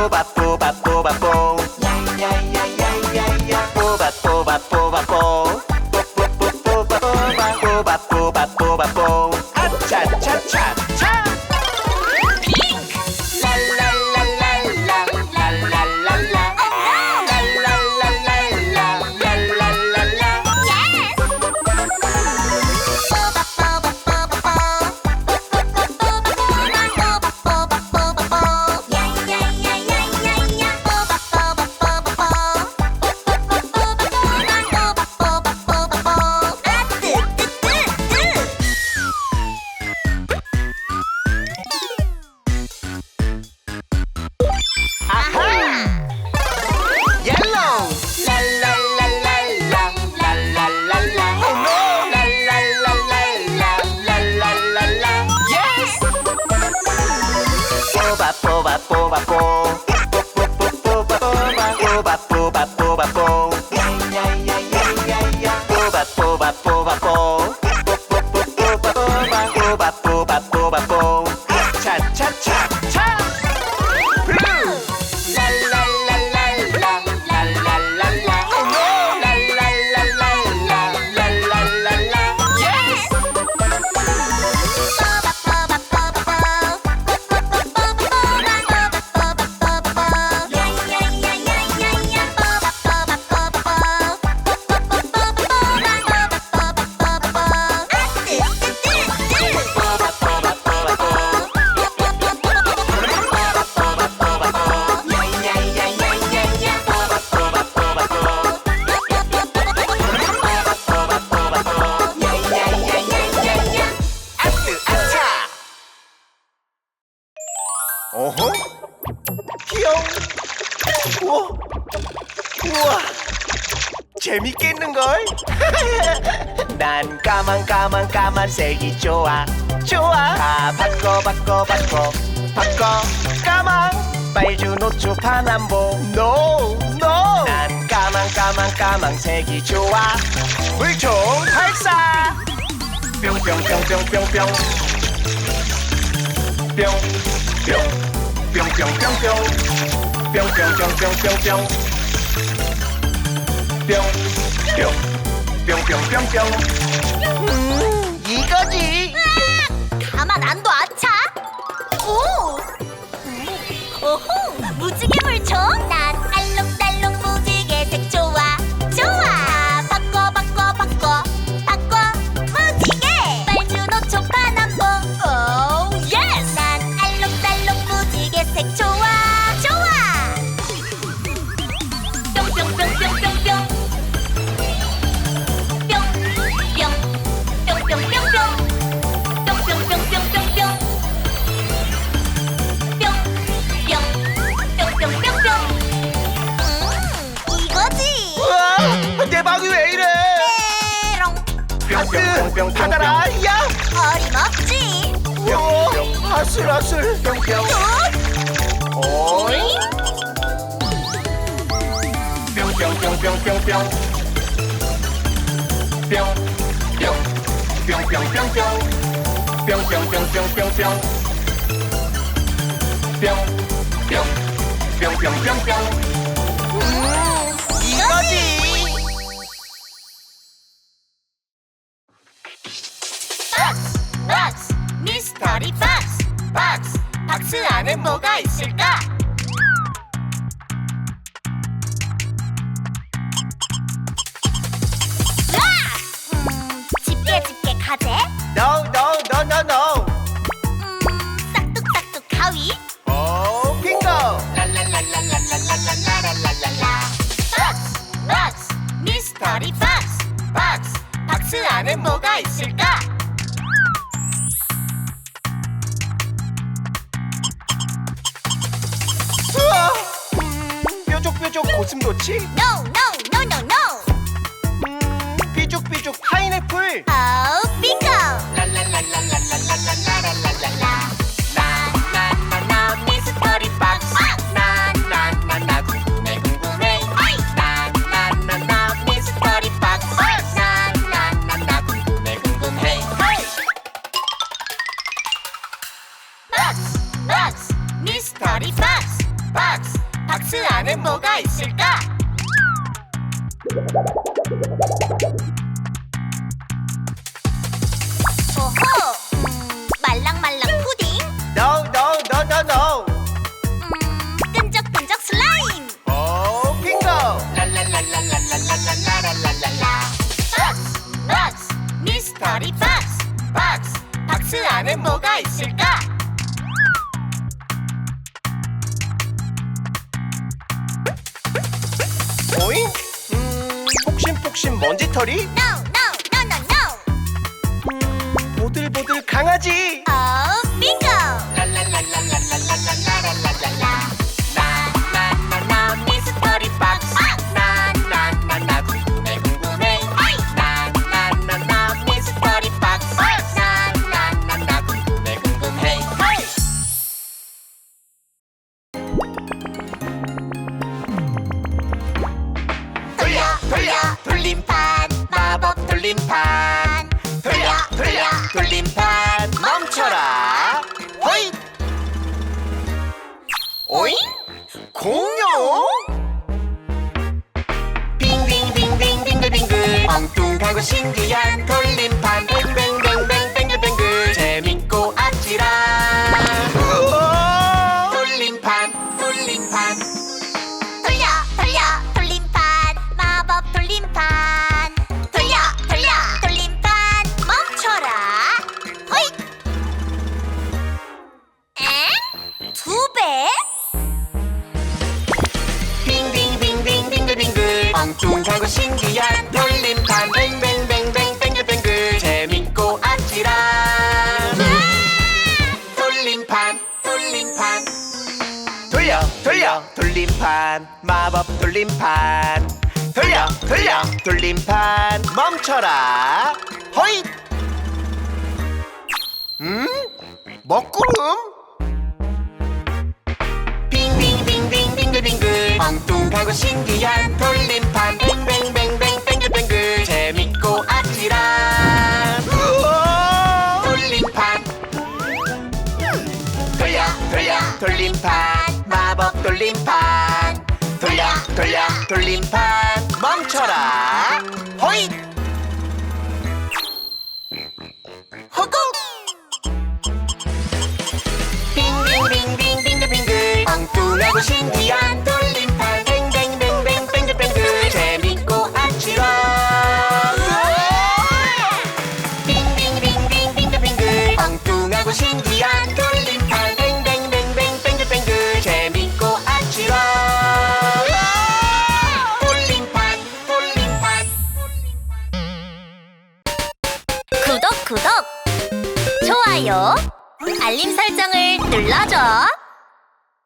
Boba. 어허? 귀여워 우와 우와. 재밌겠는걸? 난 까만 까만 까만색이 좋아. 좋아. 다 바꿔 바꿔 바꿔. 바꿔. 까만 빨주 노초 파남보. 노 노. 난 까만 까만 까만색이 좋아. 물총 발사. 뿅뿅뿅뿅뿅뿅. 뿅 뿅뿅뿅뿅 뿅뿅뿅뿅 뿅뿅 뿅뿅 뿅뿅 뿅뿅 음, 이거지. 으악! 가만 안 둬, 아차. 오! 오호, 무지개 물총. 난 뿅뿅뿅뿅 받아라 야! 어림없지? 우와 아슬아슬 뿅뿅 오이? 뿅뿅뿅 뿅뿅뿅 뿅뿅뿅뿅뿅뿅 뿅뿅뿅뿅뿅뿅 뿅뿅뿅뿅뿅뿅 음 박스 안에 뭐가 있을까? 뾰족뾰족 고슴도치 No no no no no 음, 삐죽삐죽 파인애플 어 빙고 라라라라라라라라라라라 나나나나 미스터리 박스 나나나나 궁금해 궁금해 나나나나 미스터리 박스 나나나나 궁금해 궁금해 박스 미스터리 박스 박스 박스 안에 뭐가 있을까? 오호 음, 말랑말랑 푸딩 No no no no no 음, 끈적끈적 슬라임 박스 박스 미스터리 박스 박스 박스 안에 뭐가 있을까? 혹시 먼지털이? No, no, no, no, no. 음, 보들보들 강아지. Oh, bingo. 랄랄랄랄랄랄. 돌림판. 돌려 돌려 돌림판. 멈춰라. 호잇 오잉? 공룡? 빙빙빙빙빙글빙글. 엉뚱하고 신기한 돌림판 돌림판 마법 돌림판. 돌려 돌려 돌림판. 멈춰라. 허잇 음? 먹구름? 빙빙빙빙 빙글빙글. 엉뚱하고 신기한 돌림판. 뱅뱅뱅뱅 뱅글뱅글 재밌고 아찔한! 돌림판. 돌려 돌려 돌림판. 마법 돌림판 돌려 돌림판 멈춰라. 호잇! 호구! 빙빙빙빙 빙글빙글 엉뚱하고 신기한 알림 설정을 눌러줘